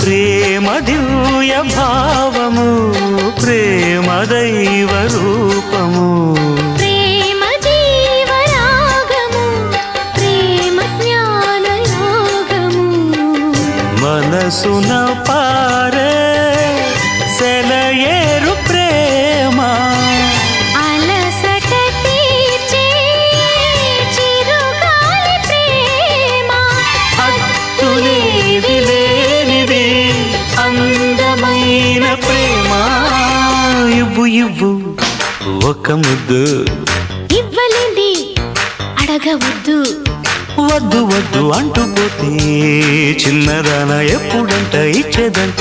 ప్రేమ? దివ్య భావము ప్రేమ దైవ రూపము. ప్రేమ జీవరాగము ప్రేమ జ్ఞాన యోగము. మనసున పారే సెలయేరు ఇవ్వు. ఒక ముద్దు. ఇవ్వలేంది అడగవద్దు. వద్దు వద్దు అంటూ పోతే చిన్నదాన ఎప్పుడంట ఇచ్చేదంట.